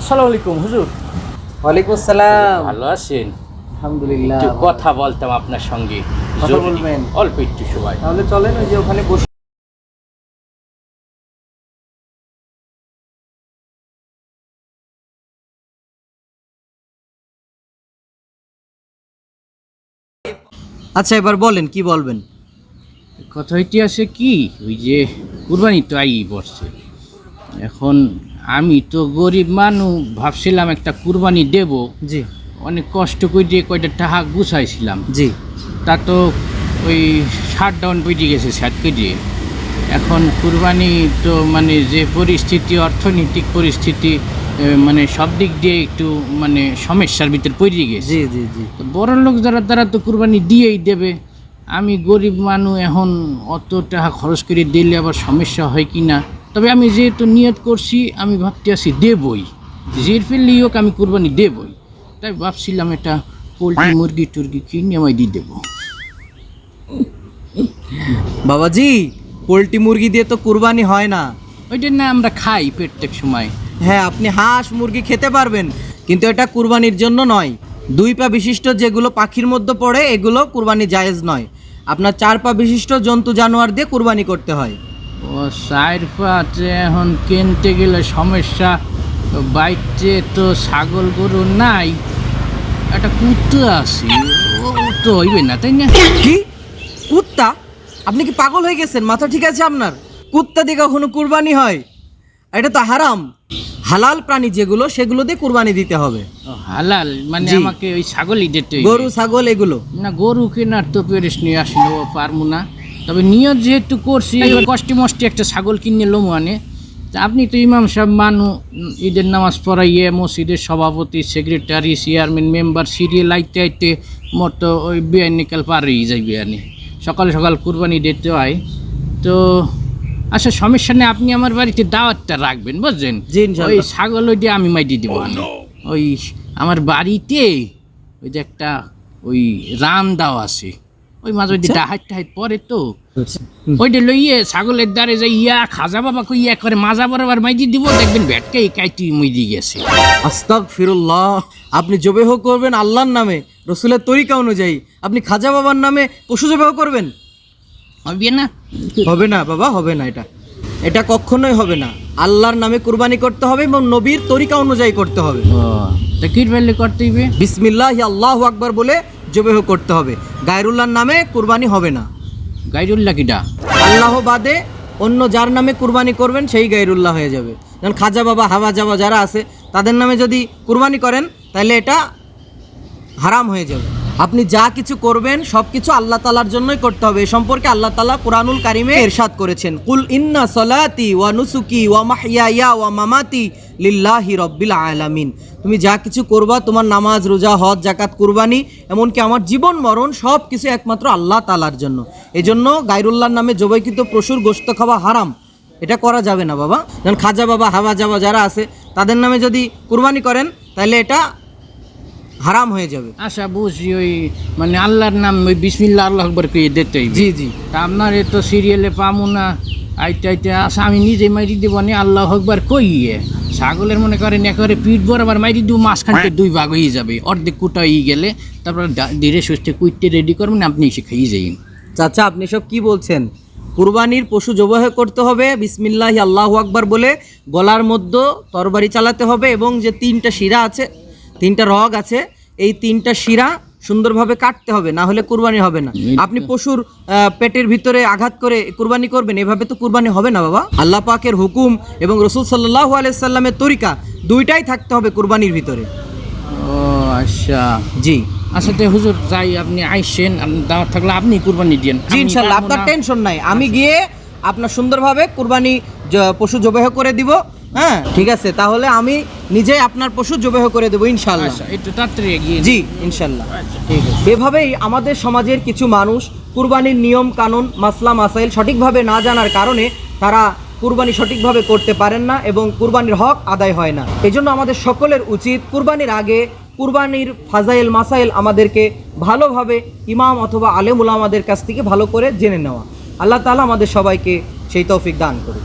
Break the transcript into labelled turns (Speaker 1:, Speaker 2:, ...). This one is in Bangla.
Speaker 1: আসসালামু আলাইকুম হুজুর।
Speaker 2: ওয়ালাইকুম আসসালাম।
Speaker 1: ভালো আছেন?
Speaker 2: আলহামদুলিল্লাহ।
Speaker 1: একটু কথা বলতাম আপনার সঙ্গে।
Speaker 2: কথা বলবেন?
Speaker 1: অল্প একটু সময়।
Speaker 2: তাহলে চলেন ওই যে ওখানে বসে আচ্ছা এবার বলেন কি বলবেন?
Speaker 1: কথা আছে কি? ওই যে কুরবানি তো আই বসছে। এখন আমি তো গরিব মানুষ ভাবছিলাম একটা কুরবানি দেব।
Speaker 2: জি।
Speaker 1: অনেক কষ্ট করে দিয়ে কয়টা টাকা গুছাইছিলাম।
Speaker 2: জি।
Speaker 1: তা তো ওই শাট ডাউন বেরিয়ে গেছে স্যাট দিয়ে এখন কুরবানি তো মানে যে পরিস্থিতি অর্থনৈতিক পরিস্থিতি মানে সব দিক দিয়ে একটু মানে সমস্যার ভিতরে পড়ে গেছে।
Speaker 2: জি জি জি।
Speaker 1: বড় লোক যারা তারা তো কুরবানি দিয়েই দেবে। আমি গরিব মানুষ এখন অত টাকা খরচ করে দিলে আবার সমস্যা হয় কি না তবে আমি যেহেতু নিয়ত করছি আমি ভাবতে আছি দেবই। যে ফেললেই হোক আমি কুরবানি দেবই। তাই ভাবছিলাম এটা পোলট্রি মুরগি টুরগি কিনে আমি দিয়ে দেবো।
Speaker 2: বাবাজি পোলট্রি মুরগি দিয়ে তো কুরবানি হয় না।
Speaker 1: ওইটা না আমরা খাই প্রত্যেক সময়।
Speaker 2: হ্যাঁ আপনি হাঁস মুরগি খেতে পারবেন কিন্তু এটা কুরবানির জন্য নয়। দুই পা বিশিষ্ট যেগুলো পাখির মধ্যে পড়ে এগুলো কুরবানি জায়েজ নয়। আপনার চার পা বিশিষ্ট জন্তু জানোয়ার দিয়ে কুরবানি করতে হয়।
Speaker 1: ও সাইড পাচ্ছে এখন কিনতে গেলে সমস্যা। বাইতে তো ছাগল গরু নাই। একটা কুত্তা আছে। ও তো হইবে না তাই না?
Speaker 2: কি? কুত্তা? আপনি কি পাগল হয়ে গেছেন? মাথা ঠিক আছে আপনার? কুত্তা দিয়ে কখনো কুরবানি হয়? এটা তো হারাম। হালাল প্রাণী যেগুলো সেগুলো দিয়ে কুরবানি দিতে হবে।
Speaker 1: হালাল? মানে আমাকে ওই ছাগলই দিতে
Speaker 2: গরু ছাগল এগুলো।
Speaker 1: না গরু কেনার তো পেরেস নিয়ে আসলো পারব না। তবে নিয়ত যেহেতু করছি কষ্টে মষ্টে একটা ছাগল কিনে লোম আনে। তা আপনি তো ইমাম সাহেব মানু ঈদের নামাজ পড়াইয়ে মসজিদের সভাপতি সেক্রেটারি চেয়ারম্যান মেম্বার সিরিয়াল আইতে আইতে মোট তো ওই বিয়ান নিকাল পারেই যাই বিয়ানি সকাল সকাল কুরবানি দিতে হয়। তো আচ্ছা সমস্যা নেই আপনি আমার বাড়িতে দাওয়াতটা রাখবেন বুঝছেন? ওই ছাগল ওই দিয়ে আমি মাইটি দিব ওই আমার বাড়িতে ওই যে একটা ওই রান দাও আছে। ওই মাঝে ওই
Speaker 2: আচ্ছা।
Speaker 1: ডাহাইট টাহাইট পরে তো। ওইটা লইয়ে ছাগলের দ্বারে যাই ইয়া খাজা বাবা কই ইয়া করে মাজা বরাবর মাইজি দিব দেখবেন ভেটকে কাইটি মুইদি গেছে।
Speaker 2: আস্তাক ফিরুল্লাহ আপনি জবেহ করবেন আল্লাহর নামে রসুলের তরিকা অনুযায়ী। আপনি খাজা বাবার নামে পশু জবেহ করবেন?
Speaker 1: হবে না।
Speaker 2: হবে না বাবা হবে না এটা। এটা কখনোই হবে না। আল্লাহর নামে কুরবানি করতে হবে এবং নবীর তরিকা অনুযায়ী করতে হবে।
Speaker 1: তা কি করতে হইবে?
Speaker 2: বিসমিল্লাহ আল্লাহ আকবার বলে জবেহ করতে হবে। গায়রুল্লাহর নামে কুরবানি হবে না।
Speaker 1: গাইরুল্লাহ কিটা
Speaker 2: আল্লাহ বাদে অন্য যার নামে কুরবানি করবেন সেই গায়রুল্লাহ হয়ে যাবে। যেমন খাজা বাবা হাওয়া যাবা যারা আছে তাদের নামে যদি কুরবানি করেন তাহলে এটা হারাম হয়ে যাবে। আপনি যা কিছু করবেন সব কিছু আল্লাহ তালার জন্যই করতে হবে। এ সম্পর্কে আল্লাহ তালা কোরআনুল কারিমে এরশাদ করেছেন। কুল ইন্না সলাতি ওয়া নুসুকি ওয়া মাহিয়া ওয়া মামাতি লিল্লাহি রব্বিল আলামিন। তুমি যা কিছু করবা, তোমার নামাজ, রোজা, হজ জাকাত কুরবানি, এমনকি আমার জীবন, মরণ সব কিছু একমাত্র আল্লাহ তালার জন্য। এজন্য গাইরুল্লাহর নামে জবাইকৃত পশুর গোস্ত খাওয়া হারাম। এটা করা যাবে না বাবা। যেমন খাজা বাবা, হাওয়া যাবা যারা আছে, তাদের নামে যদি কুরবানি করেন, তাহলে এটা হারাম হয়ে যাবে।
Speaker 1: আচ্ছা বুঝি ওই মানে আল্লাহর নাম ওই বিসমিল্লা আল্লাহ আকবর কে দিতে হইবে।
Speaker 2: জি জি।
Speaker 1: তা আপনার এ তো সিরিয়ালে পামু না আইতে আইতে আসা আমি নিজে মাইরি দিব নি আল্লাহ একবার কইয়ে। ছাগলের মনে করেন একেবারে পিঠ বরাবর মাইরি দিব মাঝখানতে দুই ভাগ হয়ে যাবে। অর্ধেক কুটা হয়ে গেলে তারপর ধীরে সুস্থে কুইটে রেডি করবেন আপনি এসে খাইয়ে যাইন।
Speaker 2: চাচা আপনি সব কি বলছেন? কুরবানির পশু জবাহ করতে হবে বিসমিল্লাহি আল্লাহ আকবার বলে গলার মধ্যে তরবারি চালাতে হবে এবং যে তিনটা শিরা আছে তিনটা রগ আছে এই তিনটা শিরা সুন্দরভাবে কাটতে হবে না হলে কুরবানি হবে না। আপনি পশুর পেটের ভিতরে আঘাত করে কুরবানি করবেন এভাবে তো কুরবানি হবে না বাবা। আল্লাহ পাকের হুকুম এবং রসুল সাল্লাহ আলাইসাল্লামের তরিকা দুইটাই থাকতে হবে কুরবানির ভিতরে।
Speaker 1: ও আচ্ছা।
Speaker 2: জি।
Speaker 1: আচ্ছা তো হুজুর যাই আপনি আইসেন দাওয়াত থাকলে আপনি কুরবানি দিয়েন।
Speaker 2: জি আপনার টেনশন নাই। আমি গিয়ে আপনার সুন্দরভাবে কুরবানি পশু জবেহ করে দিব। হ্যাঁ। ঠিক আছে তাহলে আমি নিজে আপনার পশু জবেহ করে দেবো ইনশাল্লাহ
Speaker 1: আচ্ছা একটু তাড়াতাড়ি এগিয়ে
Speaker 2: জি ইনশাল্লাহ ঠিক আছে। এভাবেই আমাদের সমাজের কিছু মানুষ কুরবানির নিয়ম কানুন মাসলা মাসাইল সঠিকভাবে না জানার কারণে তারা কুরবানি সঠিকভাবে করতে পারেন না এবং কুরবানির হক আদায় হয় না। এজন্য আমাদের সকলের উচিত কুরবানির আগে কুরবানির ফাজাইল মাসাইল আমাদেরকে ভালোভাবে ইমাম অথবা আলেমুল আমাদের কাছ থেকে ভালো করে জেনে নেওয়া। আল্লাহ তালা আমাদের সবাইকে সেই তৌফিক দান করুন